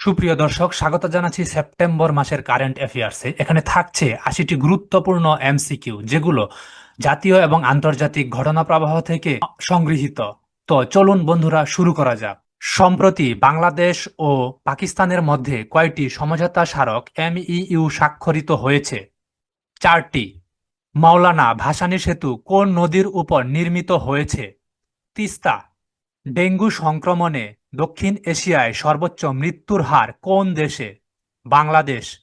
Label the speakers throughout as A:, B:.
A: সুপ্রিয় দর্শক, স্বাগত জানাচ্ছি সেপ্টেম্বর মাসের কারেন্ট অ্যাফেয়ার্সে। এখানে থাকছে আশিটি গুরুত্বপূর্ণ এমসিকিউ, যেগুলো জাতীয় এবং আন্তর্জাতিক ঘটনা প্রবাহ থেকে সংগৃহীত। তো চলুন বন্ধুরা, শুরু করা যাক। সম্প্রতি বাংলাদেশ ও পাকিস্তানের মধ্যে কয়টি সমঝোতা স্মারক এমইইউ স্বাক্ষরিত হয়েছে? চারটি। মাওলানা ভাসানী সেতু কোন নদীর উপর নির্মিত হয়েছে? তিস্তা। ডেঙ্গু সংক্রমণে দক্ষিণ এশিয়ায় সর্বোচ্চ মৃত্যুর হার কোন দেশে? বাংলাদেশ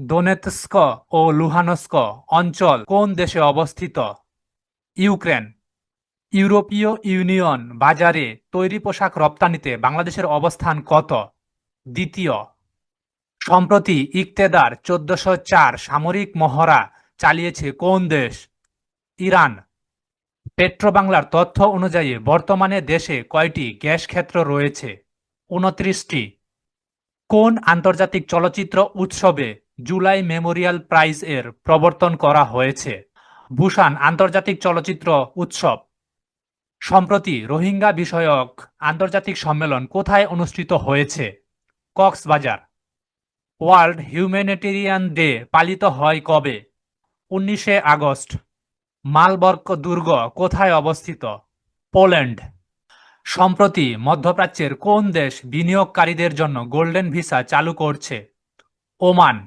A: দোনেৎস্ক ও লুহানস্ক অঞ্চল কোন দেশে অবস্থিত? ইউক্রেন, ইউরোপীয় ইউনিয়ন বাজারে তৈরি পোশাক রপ্তানিতে বাংলাদেশের অবস্থান কত? দ্বিতীয়, সম্প্রতি ইকতেদার চোদ্দশো চার সামরিক মহড়া চালিয়েছে কোন দেশ? ইরান পেট্রোবাংলার তথ্য অনুযায়ী বর্তমানে দেশে কয়টি গ্যাস ক্ষেত্র রয়েছে? উনত্রিশটি কোন আন্তর্জাতিক চলচ্চিত্র উৎসবে জুলাই মেমোরিয়াল প্রাইজ এর প্রবর্তন করা হয়েছে? বুসান আন্তর্জাতিক চলচ্চিত্র উৎসব। সম্প্রতি রোহিঙ্গা বিষয়ক আন্তর্জাতিক সম্মেলন কোথায় অনুষ্ঠিত হয়েছে? কক্সবাজার। ওয়ার্ল্ড হিউম্যানিটেরিয়ান ডে পালিত হয় কবে? উনিশে আগস্ট। মালবর্ক দুর্গ কোথায় অবস্থিত? পোল্যান্ড। সম্প্রতি মধ্যপ্রাচ্যের কোন দেশ বিনিয়োগকারীদের জন্য গোল্ডেন ভিসা চালু করছে? ওমান।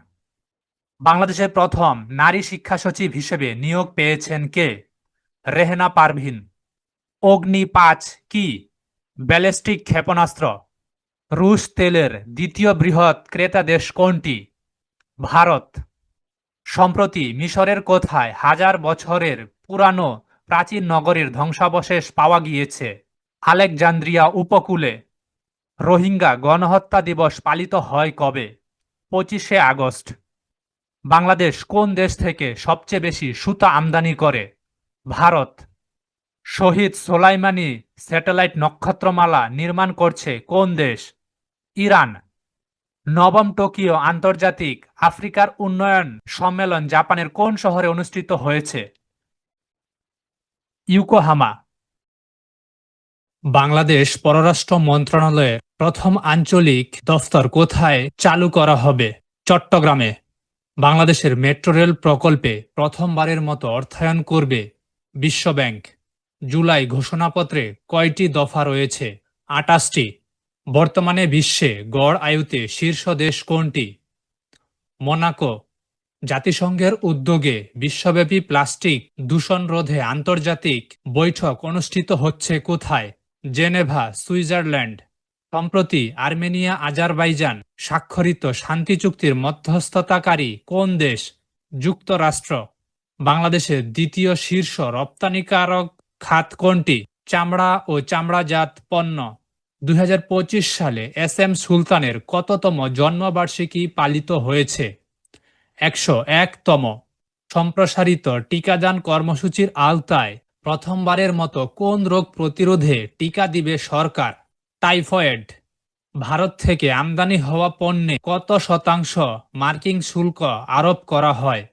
A: বাংলাদেশের প্রথম নারী শিক্ষা সচিব হিসেবে নিয়োগ পেয়েছেন কে? রেহেনা পারভিন। অগ্নি পাঁচ কি? ব্যালিস্টিক ক্ষেপণাস্ত্র। রুশ তেলের দ্বিতীয় বৃহৎ ক্রেতা দেশ কোনটি? ভারত। সম্প্রতি মিশরের কোথায় হাজার বছরের পুরানো প্রাচীন নগরীর ধ্বংসাবশেষ পাওয়া গিয়েছে। আলেকজান্দ্রিয়া উপকূলে রোহিঙ্গা গণহত্যা দিবস পালিত হয় কবে? পঁচিশে আগস্ট। বাংলাদেশ কোন দেশ থেকে সবচেয়ে বেশি সুতা আমদানি করে? ভারত। শহীদ সোলাইমানি স্যাটেলাইট নক্ষত্রমালা নির্মাণ করছে কোন দেশ? ইরান। নবম টোকিও আন্তর্জাতিক আফ্রিকার উন্নয়ন সম্মেলন জাপানের কোন শহরে অনুষ্ঠিত হয়েছে? ইউকোহামা। বাংলাদেশ পররাষ্ট্র মন্ত্রণালয়ের প্রথম আঞ্চলিক দফতর কোথায় চালু করা হবে? চট্টগ্রামে। বাংলাদেশের মেট্রো রেল প্রকল্পে প্রথমবারের মতো অর্থায়ন করবে বিশ্বব্যাংক। জুলাই ঘোষণাপত্রে কয়টি দফা রয়েছে? আটাশটি বর্তমানে বিশ্বে গড় আয়ুতে শীর্ষ দেশ কোনটি? মোনাকো, জাতিসংঘের উদ্যোগে বিশ্বব্যাপী প্লাস্টিক দূষণ রোধে আন্তর্জাতিক বৈঠক অনুষ্ঠিত হচ্ছে কোথায়? Geneva, Switzerland. সম্প্রতি আর্মেনিয়া, আজারবাইজান স্বাক্ষরিত শান্তি চুক্তির মধ্যস্থতাকারী কোন দেশ? যুক্তরাষ্ট্র। বাংলাদেশের দ্বিতীয় শীর্ষ রপ্তানিকারক খাত কোনটি? চামড়া ও চামড়াজাত পণ্য। দুই হাজার পঁচিশ সালে এস এম সুলতানের কততম জন্মবার্ষিকী পালিত হয়েছে? একশো একতম সম্প্রসারিত টিকাদান কর্মসূচির আওতায় প্রথমবারের মতো কোন রোগ প্রতিরোধে টিকা দিবে সরকার? টাইফয়েড। ভারত থেকে আমদানি হওয়া পণ্যে কত শতাংশ মার্কিং শুল্ক আরোপ করা হয়?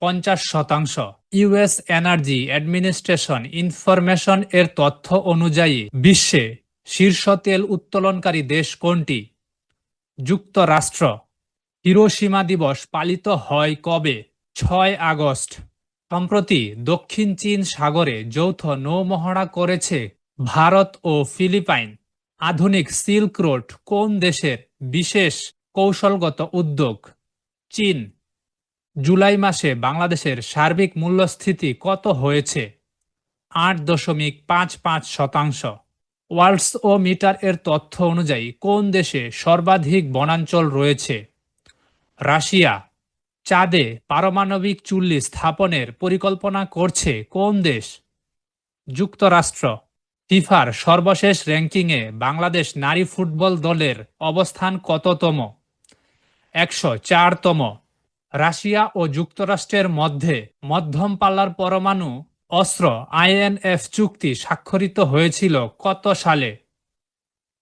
A: পঞ্চাশ শতাংশ। ইউএস এনার্জি অ্যাডমিনিস্ট্রেশন ইনফরমেশন এর তথ্য অনুযায়ী বিশ্বে শীর্ষ তেল উত্তোলনকারী দেশ কোনটি? যুক্তরাষ্ট্র। হিরোসীমা দিবস পালিত হয় কবে? ছয় আগস্ট। সম্প্রতি দক্ষিণ চীন সাগরে যৌথ নৌমহড়া করেছে ভারত ও ফিলিপাইন। আধুনিক সিল্ক রোড কোন দেশের বিশেষ কৌশলগত উদ্যোগ? চীন। জুলাই মাসে বাংলাদেশের সার্বিক মূল্যস্থিতি কত হয়েছে? আট দশমিক পাঁচ পাঁচ শতাংশ। ওয়ার্ল্ডস ও মিটার এর তথ্য অনুযায়ী কোন দেশে সর্বাধিক বনাঞ্চল রয়েছে? রাশিয়া। চাঁদে পারমাণবিক চুল্লি স্থাপনের পরিকল্পনা করছে কোন দেশ? যুক্তরাষ্ট্র। ফিফার সর্বশেষ র্যাঙ্কিংয়ে বাংলাদেশ নারী ফুটবল দলের অবস্থান কততম? একশো চারতম। রাশিয়া ও যুক্তরাষ্ট্রের মধ্যে মধ্যম পাল্লার পরমাণু অস্ত্র, আইএনএফ চুক্তি স্বাক্ষরিত হয়েছিল কত সালে?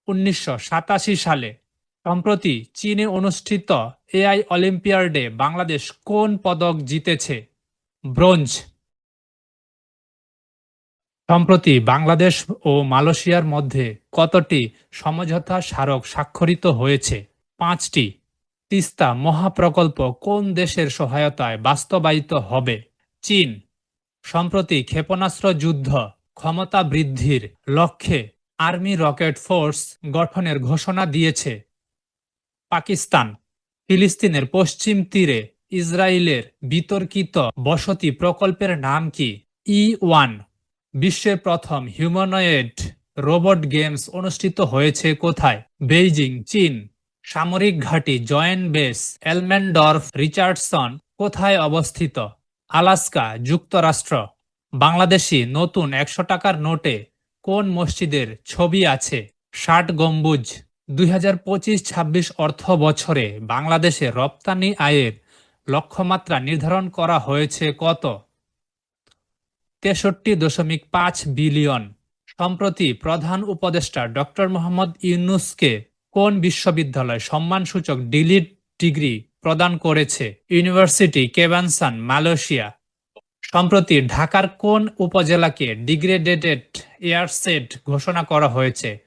A: উনিশশো সাতাশি সালে। সম্প্রতি চীনে অনুষ্ঠিত এআই অলিম্পিয়াডে বাংলাদেশ কোন পদক জিতেছে? ব্রোঞ্জ। সম্প্রতি বাংলাদেশ ও মালয়েশিয়ার মধ্যে কতটি সমঝোতা স্মারক স্বাক্ষরিত হয়েছে? পাঁচটি। তিস্তা মহাপ্রকল্প কোন দেশের সহায়তায় বাস্তবায়িত হবে? চীন। সম্প্রতি ক্ষেপণাস্ত্র যুদ্ধ, ক্ষমতা বৃদ্ধির লক্ষ্যে আর্মি রকেট ফোর্স গঠনের ঘোষণা দিয়েছে। পাকিস্তান, ফিলিস্তিনের পশ্চিম তীরে ইসরায়েলের বিতর্কিত বসতি প্রকল্পের নাম কি? ই ওয়ান, বিশ্বের প্রথম হিউম্যানয়েড রোবট গেমস অনুষ্ঠিত হয়েছে কোথায়? বেইজিং, চীন। সামরিক ঘাঁটি জয়েন্ট বেস, এলমেন্ডর্ফ রিচার্ডসন কোথায় অবস্থিত? আলাস্কা যুক্তরাষ্ট্র। বাংলাদেশি নতুন একশো টাকার নোটে কোন মসজিদের ছবি আছে? ষাট গম্বুজ, দুই হাজার পঁচিশ ছাব্বিশ অর্থ বছরে বাংলাদেশে রপ্তানি আয়ের লক্ষ্যমাত্রা নির্ধারণ করা হয়েছে কত? তেষট্টি দশমিক পাঁচ বিলিয়ন। সম্প্রতি প্রধান উপদেষ্টা ডক্টর মোহাম্মদ ইউনুসকে কোন বিশ্ববিদ্যালয় সম্মানসূচক ডিলিট ডিগ্রি প্রদান করেছে। ইউনিভার্সিটি কেবানসান মালয়েশিয়া সম্প্রতি ঢাকার কোন উপজেলাকে ডিগ্রেডেটেড এয়ারসেট ঘোষণা করা হয়েছে?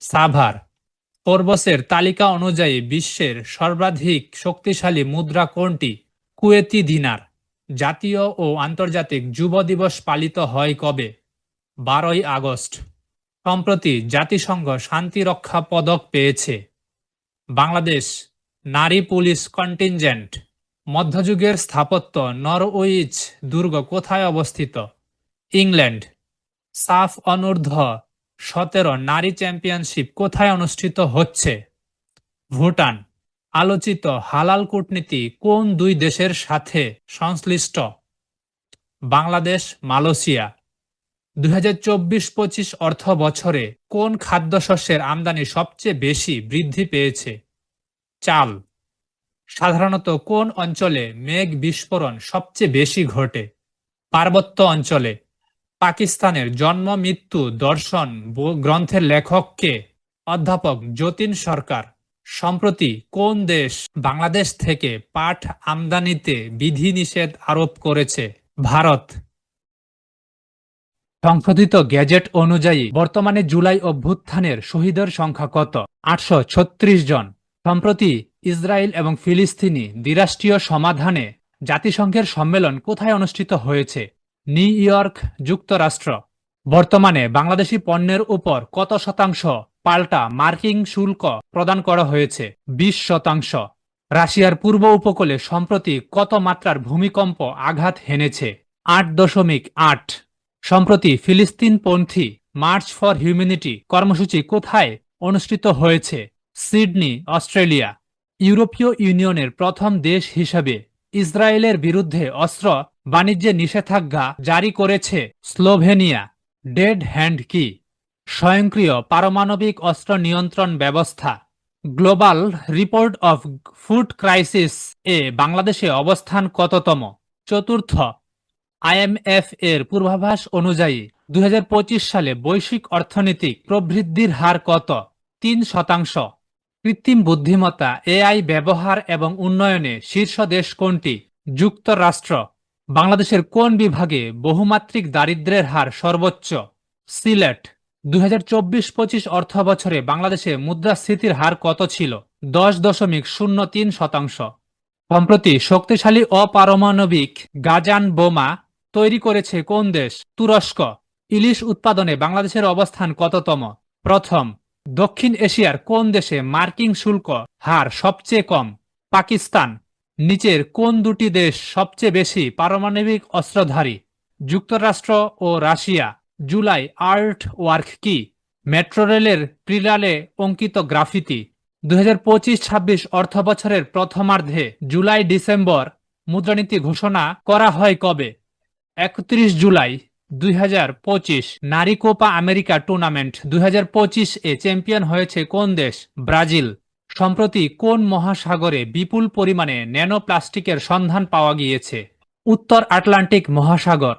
A: সাভার। ফোরবসের তালিকা অনুযায়ী বিশ্বের সর্বাধিক শক্তিশালী মুদ্রা কোনটি? Kuwaiti dinar. জাতীয় ও আন্তর্জাতিক যুব দিবস পালিত হয় কবে? বারোই আগস্ট। সম্প্রতি জাতিসংঘ শান্তিরক্ষা পদক পেয়েছে। বাংলাদেশ নারী পুলিশ কন্টিনজেন্ট, মধ্যযুগের স্থাপত্য নরউইচ দুর্গ কোথায় অবস্থিত? ইংল্যান্ড। সাফ অনূর্ধ্ব সতেরো নারী চ্যাম্পিয়নশিপ কোথায় অনুষ্ঠিত হচ্ছে? ভুটান। আলোচিত হালাল কূটনীতি কোন দুই দেশের সাথে সংশ্লিষ্ট? বাংলাদেশ, মালয়েশিয়া। দুই হাজার চব্বিশ পঁচিশ অর্থ বছরে কোন খাদ্যশস্যের আমদানি সবচেয়ে বেশি বৃদ্ধি পেয়েছে চাল। সাধারণত কোন অঞ্চলে মেঘ বিস্ফোরণ সবচেয়ে বেশি ঘটে? পার্বত্য অঞ্চলে। পাকিস্তানের জন্ম, মৃত্যু, দর্শন গ্রন্থের লেখককে অধ্যাপক যতীন সরকার। সম্প্রতি কোন দেশ বাংলাদেশ থেকে পাট আমদানিতে বিধিনিষেধ আরোপ করেছে? ভারত। সংশোধিত গ্যাজেট অনুযায়ী বর্তমানে জুলাই অভ্যুত্থানের শহীদের সংখ্যা কত? আটশো ছত্রিশ জন। সম্প্রতি ইসরায়েল এবং ফিলিস্তিনি দ্বিরাষ্ট্রীয় সমাধানে জাতিসংঘের সম্মেলন কোথায় অনুষ্ঠিত হয়েছে? নিউ ইয়র্ক, যুক্তরাষ্ট্র। বর্তমানে বাংলাদেশি পণ্যের উপর কত শতাংশ পাল্টা মার্কিং শুল্ক প্রদান করা হয়েছে? বিশ শতাংশ। রাশিয়ার পূর্ব উপকূলে সম্প্রতি কত মাত্রার ভূমিকম্প আঘাত হেনেছে? আট দশমিক আট। সম্প্রতি ফিলিস্তিনপন্থী মার্চ ফর হিউম্যানিটি কর্মসূচি কোথায় অনুষ্ঠিত হয়েছে? সিডনি, অস্ট্রেলিয়া, ইউরোপীয় ইউনিয়নের প্রথম দেশ হিসাবে ইসরায়েলের বিরুদ্ধে অস্ত্র বাণিজ্যে নিষেধাজ্ঞা জারি করেছে স্লোভেনিয়া। ডেড হ্যান্ড কি? স্বয়ংক্রিয় পারমাণবিক অস্ত্র নিয়ন্ত্রণ ব্যবস্থা। Global report of food crisis এ বাংলাদেশে অবস্থান কততম? চতুর্থ। আইএমএফ এর পূর্বাভাস অনুযায়ী দু হাজার পঁচিশ সালে বৈশ্বিক অর্থনৈতিক প্রবৃদ্ধির হার কত? তিন শতাংশ। কৃত্রিম বুদ্ধিমত্তা, এআই ব্যবহার এবং উন্নয়নে শীর্ষ দেশ কোনটি? যুক্তরাষ্ট্র। বাংলাদেশের কোন বিভাগে বহুমাত্রিক দারিদ্র্যের হার সর্বোচ্চ? সিলেট। দুই হাজার চব্বিশ পঁচিশ অর্থ বছরে বাংলাদেশে মুদ্রাস্ফীতির হার কত ছিল? দশ দশমিক শূন্য তিন শতাংশ। সম্প্রতি শক্তিশালী অপারমাণবিক গাজান বোমা তৈরি করেছে কোন দেশ? তুরস্ক। ইলিশ উৎপাদনে বাংলাদেশের অবস্থান কততম? প্রথম। দক্ষিণ এশিয়ার কোন দেশে মার্কিং শুল্ক হার সবচেয়ে কম? পাকিস্তান। নিচের কোন দুটি দেশ সবচেয়ে বেশি পারমাণবিক অস্ত্রধারী? যুক্তরাষ্ট্র ও রাশিয়া। জুলাই আর্ট ওয়ার্ক কি? মেট্রো রেলের প্রিলালে অঙ্কিত গ্রাফিতি। দুই হাজার পঁচিশ ছাব্বিশ অর্থ বছরের প্রথমার্ধে জুলাই ডিসেম্বর মুদ্রানীতি ঘোষণা করা হয় কবে? একত্রিশ জুলাই। দুই হাজার পঁচিশ নারী কোপা আমেরিকা টুর্নামেন্ট। দুই হাজার পঁচিশ এ চ্যাম্পিয়ন হয়েছে কোন দেশ? ব্রাজিল। সম্প্রতি কোন মহাসাগরে বিপুল পরিমাণে ন্যানো প্লাস্টিকের সন্ধান পাওয়া গিয়েছে? উত্তর আটলান্টিক মহাসাগর।